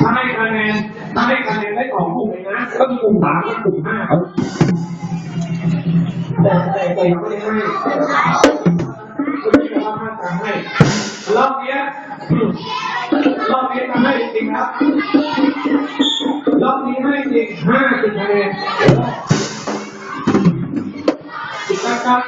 ถ้าให้คะแนนถ้าให้คะแนนได้สองกลุ่มเลยนะ ก็คือกลุ่มสามกับกลุ่มห้าครับแต่แต่แต่ยังไม่ได้ให้คุณไม่สามารถทำให้รอบเนี้ยรอบนี้ทำให้จริงครับรอบนี้ให้จริงห้าสิบคะแนนอีกสักครับ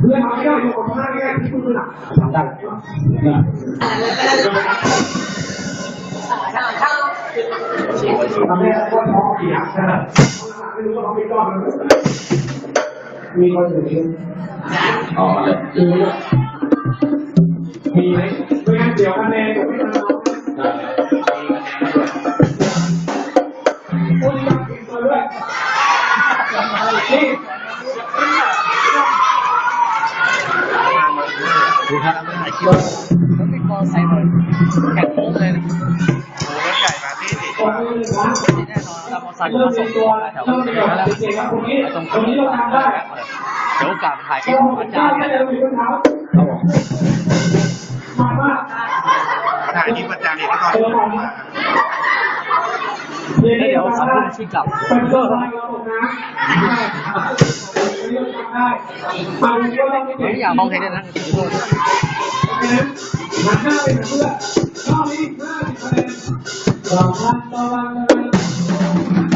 เพื่อนทำไม่ได้อยู่กับห้าไม่ได้ที่คุณหนักทำได้ทำได้ก็ท้องเสียนะไม่รู้ว่าเขาไม่รอดมีคนอยู่ที่อ๋อเลยมีมีไหมไม่งั้นเดี๋ยวคะแนนจะไม่ทันเราคุณอยากกินตัวด้วยนี่ ดูครับไม่หายคิดต้องเป็นกอใส่เลยแข็งโค้งเลยนะโอ้รถใหญ่มาที่สิตรงนี้นะแน่นอนเราสั่งเริ่มาส่งนตัวแถวเริ่มเป็นตัวแล้วจริงๆครับตรงนี้เราทำได้เดี๋ยวโอกาสถ่ายคลิเราปอาจารย์แค่เนี่ยเดินอยู่บนเท้าครับผมมาว่าถ่ายที่ประจานอีกก่อนเจอกันเดี๋ยวแล้วนี้เดี๋ยวสามทำทุ่ได้มที่กลับออะไรเราตกน้ำเรื่องทำได้มันก็ต้องไม่ผมเก่งอยากมองเห็นเลยนะหลังหน้าเป็นเพื่อนรอบนี้ห้าสิบคะแนนสองพันต่อวันเลย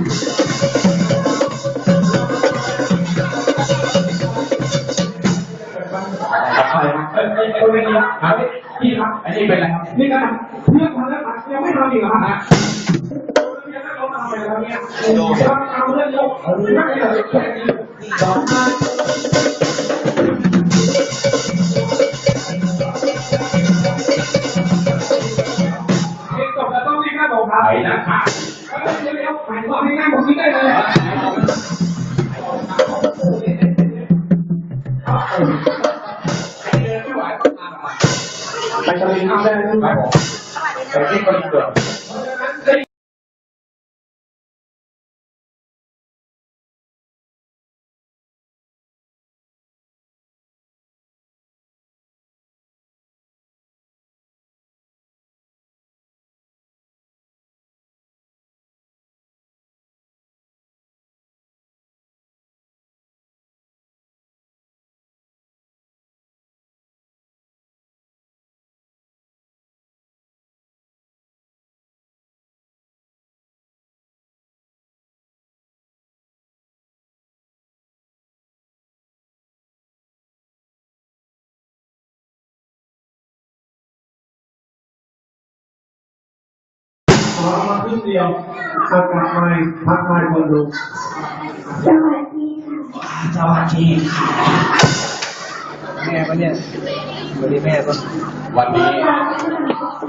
อะไรนะเอ้ยเอ้ยเอ้ยนี่ครับพี่ครับ อันนี้เป็นอะไรครับ นี่กันเพื่อนทำแล้วยังไม่ทำอีกเหรอฮะยังไม่ลงทำไปแล้วเนี่ยทำเรื่องยอะไม่ได้เลย แค่นี้สองพันเด็กจแล้วต้องรีบนั่งของเขานะครับเดี๋ยวๆหมายความให้นั่งตรงนี้ได้เลยไปทะเลน้ำได้ไหมไปที่คนเกิด ขอมาครึ่งเดียวอากาศไม่พักไม่คนดูสวัสดีค่ะสวัสดีค่ะแม่ปะเนี่ยวันนี้แม่ปะวันนี้ค่าแสดงละคร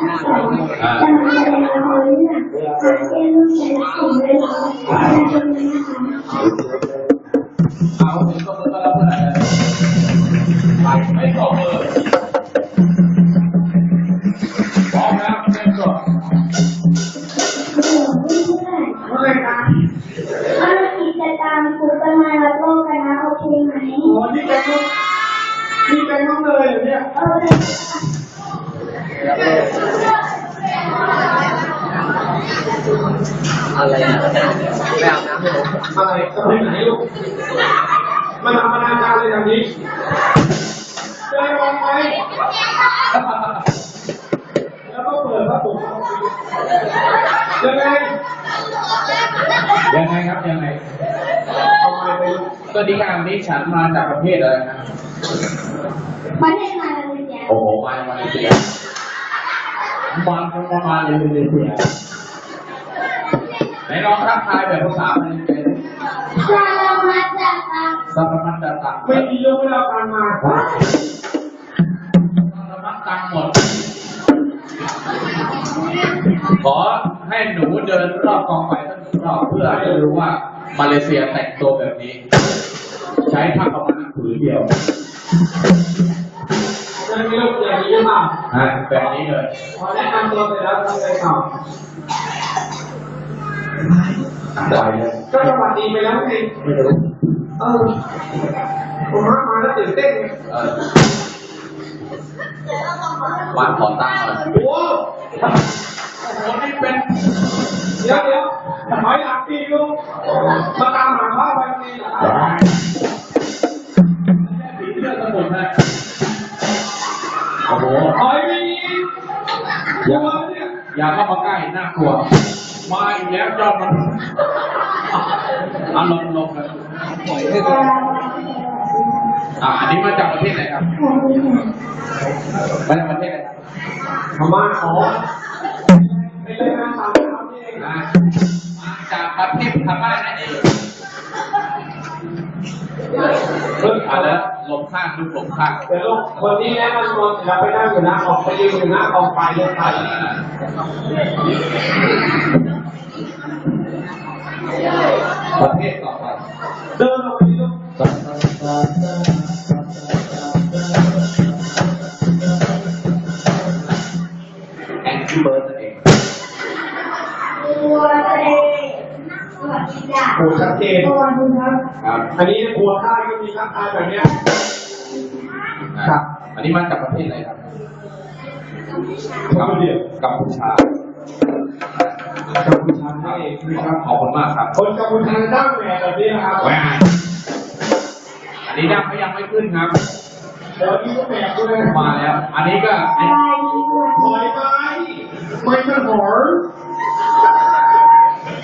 เอาเจ้าลูกชายและผมเลยค่ะจะชมเลยนะคะเอาผมก็เมื่อแล้วเมื่ไหร่ไม่ตอบเลย อเนี่ยโอเคค่ะอะไรนะไปอาบน้ำให้ผมอะไรจะไปไหนลูกมันทำอนาจารเลยอย่างนี้เจอมองไหมแล้วก็เปิดพระปุกยังไงยังไงครับยังไงทำไมไปลูกสวัสดีครับนี่ฉันมาจากประเทศอะไรนะประเทศมาเลเซีย โอ้โหมาจากมาเลเซียมันคงประมาณเลยเลยคุณไหนลองทักทายแบบภาษามาเลเซียดิสารมัดจักรสารมัดจะตังไม่มียกไม่ได้เอาการมาสารมัดตังหมด ขอให้หนูเดินรอบกองไฟสักหนึ่งรอบเพื่อให้รู้ว่ามาเลเซียแต่งตัวแบบนี้ ใช้ผ้าขาวม้าผืนเดียว จะมีลูกอย่างนี้หรือเปล่าอะแบบนี้เลยพอแนะนำตัวเสร็จแล้วทำอะไรต่อได้เลยก็สวัสดีไปแล้วไงไม่รู้เออผมมามาแล้วตื่นเต้นไงเออวานขอตั้งหน่อยโอ้โหโอ้โหนี่เป็นเดี๋ยวเดี๋ยวถอยหลังปีลูกมาตามหาพ่อไปนี่เหรอผีเสื้อสมุนนะโอ้โห ถอยไปนี่กลัวเนี่ยอย่าเข้ามาใกล้น่ากลัว มาอีกแล้วยอดมันอารมณ์ลงกันอ่าอันนี้มาจากประเทศไหนครับมาจากประเทศไหนครับพม่าขอไปเลยนะสามคำนี่เองอ่ามาจากประเทศพม่านั่นเอง เพิ่งอ่านแล้วลบข้างลูกลบข้างเดี๋ยวลูกคนนี้แนะนำตัวเสร็จแล้วไปนั่งอยู่น้าออกไปยืนอยู่น้ากองไฟเลยไปประเทศต่อไปเดินออกไปลูกแองกี้เบิร์ดเองตัวเองสวัสดีจ้ะโอ้ชัดเจนสวัสดีครับ ครับอันนี้ครัวข้าวก็มีราคาแบบเนี้ยครับ อันนี้มาจากประเทศอะไรครับกัมพูเดียกัมพูชากัมพูชาให้นะครับขอบคุณมากครับ คนกัมพูชาจ้างแหวนแบบนี้นะครับแหวอันนี้ยังไม่ยังไม่ขึ้นครับเดี๋ยวนี้ก็แหวนด้วยมาแล้ว อันนี้ก็สบายดีสวัสถดีอยไปไม่มันหอม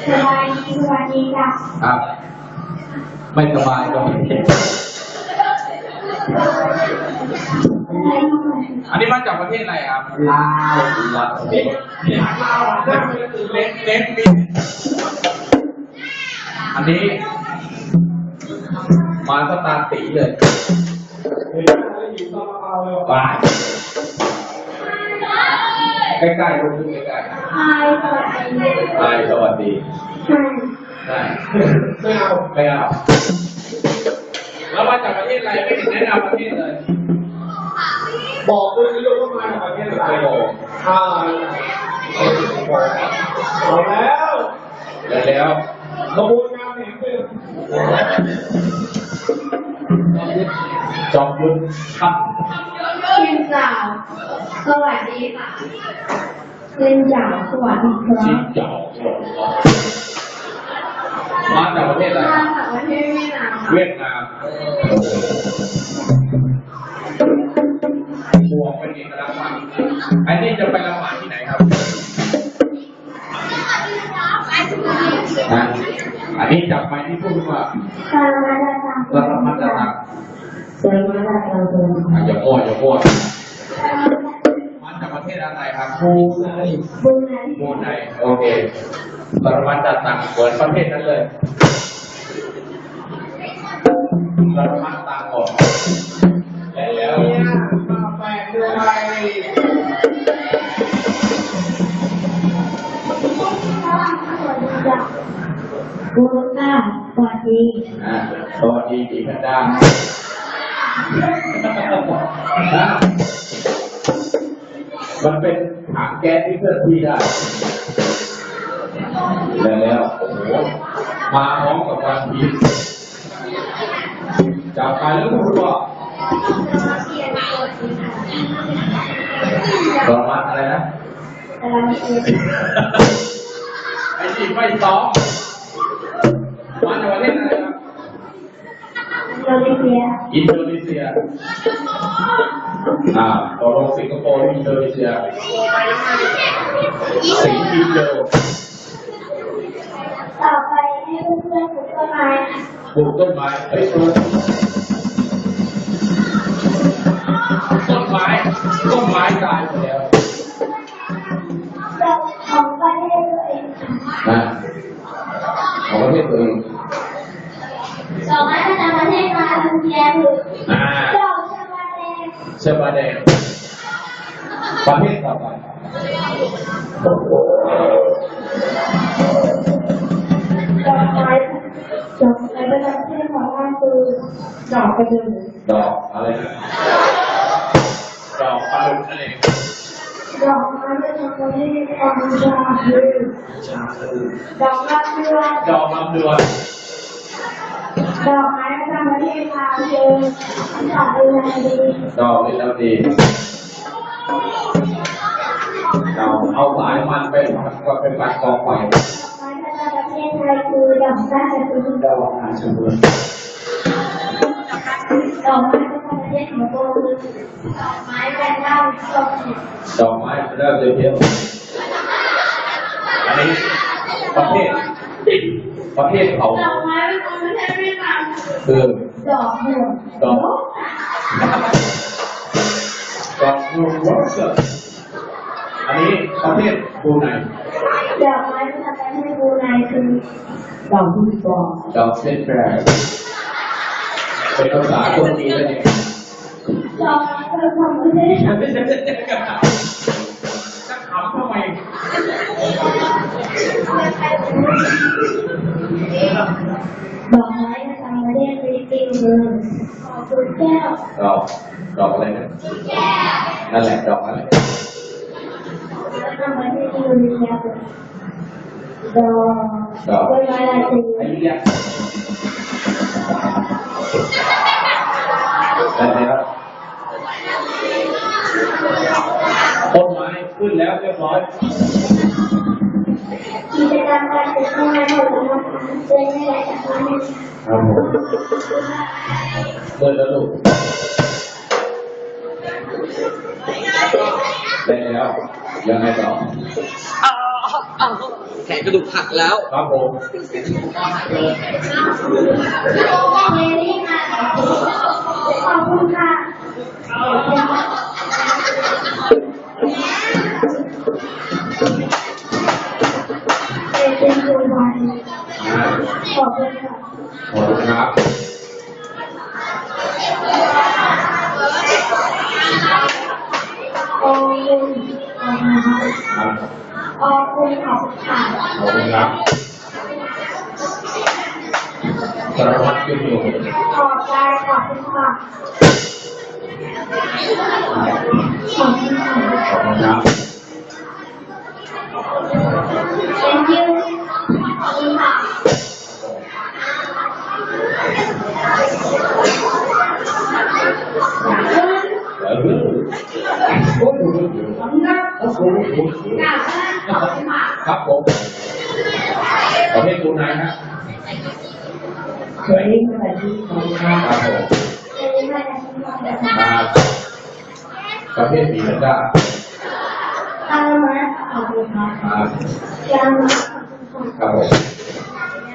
สบายดีสวัสดีจ้ะครับ ไม่สบายก็ไม่เป็นอันนี้มาจากประเทศอะไรครับลาวลาวนี่ลาวอ่นเล่น้นนเน้นมีอันนี้ มาสตาตีเลยไปาเลยบาใกล้ๆลงมือใกล้ๆไฮสวัสดีๆบายสวัสดี ไฮได้ไม่เอาไม่เอาแล้วมาจากประเทศอะไรไม่เห็นแนะนำประเทศเลย บอกด้วยนี่ลูกว่ามาจากประเทศอะไรไม่บอกอ่าเอาแล้วแล้วแล้วขบวนการแห่งเป็นจอมยุทธครับเช่นจ่าสวัสดีค่ะเช่นจ่าสวัสดีครัชิบเจ้า มาจากประเทศอะไรมาจากประเทศเวียดนามเวียดนามบวกเป็นเอกลักษณ์มากอันนี้จะไปละหมาดที่ไหนครับนะอันนี้จับไปที่พูดว่าสารมัดจักรรัฐมัตตาสารมัดจักรอะอย่าโม้อย่าโม้มาจากประเทศอะไรครับบูไนบุญไหนโมไนโอเค ปรมัตถ์ตังเหมือนประเภทนั้นเลยปรมัตถ์ตังก่อนแล้วเนี่ยมาแปลกด้วยบุญค่ะสวัสดีอ่าสวัสดีจีพันดามันเป็นถังแก๊สที่เคลื่อนที่ได้ แล้วโอ้โหมาพร้อมกับวันพีชจับไปแล้วพูดว่าปรมัตถ์อะไรนะกำลังเรียนไอ้ที่ไม่ซ้อมมาจากประเทศอะไรครับโรลิเซียอินโดนีเซีย อ่าตกลงสิงคโปร์หรืออินโดนีเซียสิงคโปร์ ต่อไปให้เพื่อนๆปลูกต้น ไม้ปลูกต้นไม้เฮ้ยปลูกต้นไม้ต้นไม้ตายหมดแล้วแบบของประเทศตัวเองนะของประเทศตัวเองเทียนหรืออ่าดอกชะบาแดงเชบาแดงประเภทต่อไป ดอกไม้ประจำประเทศของเราคือดอกกระเดือดอกอะไรนะดอกปลาดุกนั่นเองดอกไม้ประจำประเทศของเราคือดอกลำดวนดอกลำดวนดอกไม้ประจำประเทศลาวคือดอกอุไรดีดอกลิลาวดีเราเอาสายมันไปทำก็เป็นปัดกองไฟดอก ไทศไทยคือดอกราชพฤกษ์ดอกอาชบุญดอกไม้ประจำประเทศของเราคือดอกไม้แบนเล่าดอกดดอกไม้เริ่มเลยเพี้ยวอันนี้ประเภทประเภทเขาดอกไม้ประจำประเทศเวียดนามคือดอกบัวดอกดอกยูโรเซอร์อันนี้ประเภทบรูไนดอกไม้ ประจำประเทศบรูไนคือดอกบุญบอดอกเซนแบร์เป็นภาษาคนจีนนั่นเองดอกไม้ประจะเทศจะขำทำไมดอกไม้ประจำประเทศฟิลิปปินส์คือดอกกุแก้วดอกดอกอะไรนะนั่นแหละดอกอะไรประจำประเทศอินโดนีเซีย ดอกดอกใบไม้ลายสีไอ้เหี้ได้แล้วต้นไม้ขึ้นแล้วเรียบร้อยกิจกรรมการศึกษานของเราเป็นในหลายจังหวัดครับผมเปิดแล้วลูกได้แล้วยังไงต่อ แขนกระดูกหักแล้ว ครับผมเมลี่ค่ะขอบคุณค่ะเป็นตัววันอ่าขอบคุณค่ะขอบคุณครับขอบคุณขอบคุณค่ะครับ ขอบคุณขอบคุณค่ะขอบคุณครับสารวัตรยุ่งอยู่ขอบใจขอบคุณค่ะขอบคุณค่ะขอบคุณครับ thank you ขอบคุณค่ะเออโอ้โหขอบคุณค่ะโอ้โหกราบขอบ ครับผมประเภทดูไหนฮะเคยได้มาที่ขอบคุณค่ะครับผมเคยได้มาที่ขอบคุณค่ะครับประเภทสีสันดาตามมาขอบคุณค่ะครับตามมาขอบคุณค่ะครับผม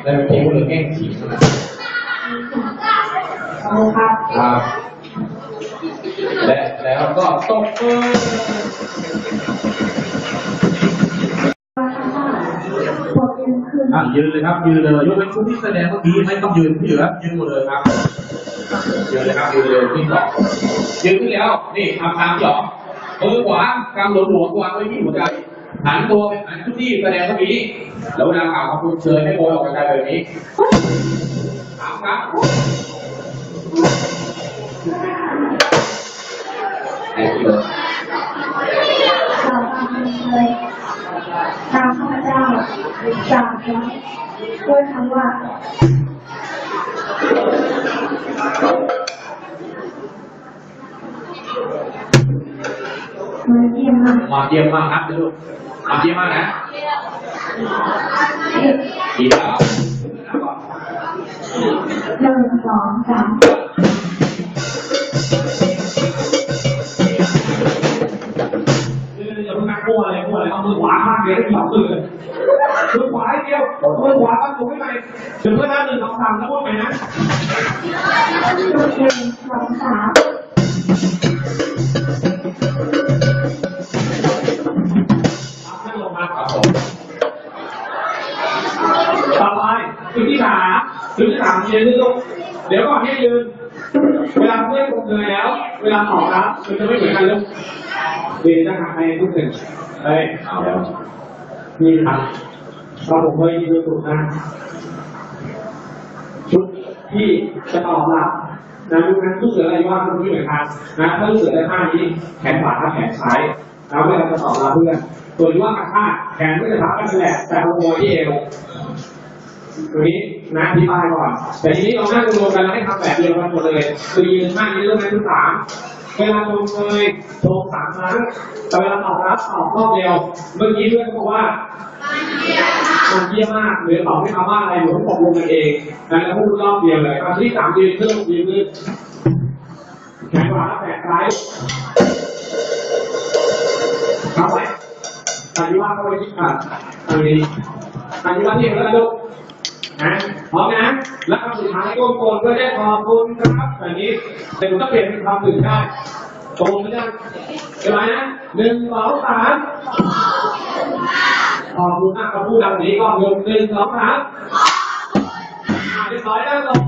ได้เป็นทีมหรือแง่งขีดนะขอบคุณครับครับและแล้วก็ตบมือ อะยืนเลยครับยืนเลยยกเว้นชุดที่แสดงเมื่อกี้ไม่ต้องยืนที่เหลือยืนหมดเลยครับยืนเลยครับยืนเลยที่สองยืนขึ้นแล้วนี่ทำตามหยองมือขวากำหลวงหลวงวางไว้ที่หัวใจหันตัวไปหันชุดที่แสดงเมื่อกี้แล้วเวลากล่าวคำพูดเชิญให้โบยออกกระจายแบบนี้ถามครับไอ้ที่เลยตาม เลยตามข้าพเจ้าจากครั้งด้วยคำว่ามาเยี่ยมมากมาเยี่ยมมากครับลูกมาเยี่ยมมากนะดีแล้วหนึ่งสองสาม วาข้างเดียวให้สองมือเลยมือขวาให้เดียวมือขวาตั้งตัวไม่ไปเดี๋ยวเพื่อนหน้าหนึ่งสองสามแล้วพูดไปนะหนึ่งสองสามนั่งลงมาครับผมต่อไปจุดที่สามจุดที่สามยืนขึ้นลูกเดี๋ยวก่อนให้ยืน เวลาเพื่อนลงเลยแล้ว เวลาตอบรับมันจะไม่เหมือนกันเลยเรียนจะหาใครทุกคน เฮ้ยเอาแล้วนี่ครับเราผมเคยยืนถูกนะ ชุดที่จะตอบรับนะลูกนั้นลูกเสืออะไรว่ามันไม่เหมือนกันนะถ้าลูกเสือได้ท่านี้แขนขวาแขนซ้ายแล้วเวลาจะตอบรับเพื่อนส่วนที่ว่ากระชากแขนไม่จะทับกันแหละแต่ขโมยที่เอวตัวนี้นะอธิบายก่อน แต่ทีนี้เรานั่งรวมกันแล้วให้ทำแบบเดียวกันหมดเลย คือยืนท่านี้เรื่องนั้นทุกสาม เวลาลงเลยโชว์สามครั้งแต่เวลาตอบรับตอบรอบเดียว เมื่อกี้เพื่อนบอกว่ามันเยี่ยมมากหรือตอบให้คำว่าอะไรหนูต้องตกลงกันเองนะแล้วพูดรอบเดียวเลยครั้งที่สามยืนขึ้นยืนขึ้นแขนขวาแล้วแขนซ้ายเข้าไปอันนี้ว่าเขาไปที่อะอันนี้อันนี้ว่าที่แล้วลูก นะพร้อมนะ แล้วคำสุดท้ายก้มโกนเพื่อได้ขอบคุณครับแบบนี้แต่ผมก็เปลี่ยนเป็นคำอื่นได้ตรงไม่ได้เดี๋ยวนะหนึ่งสองสามขอบคุณมากครับพูดดังนี้ก็ยกหนึ่งสองสามอ่าเรียบร้อยแล้วลง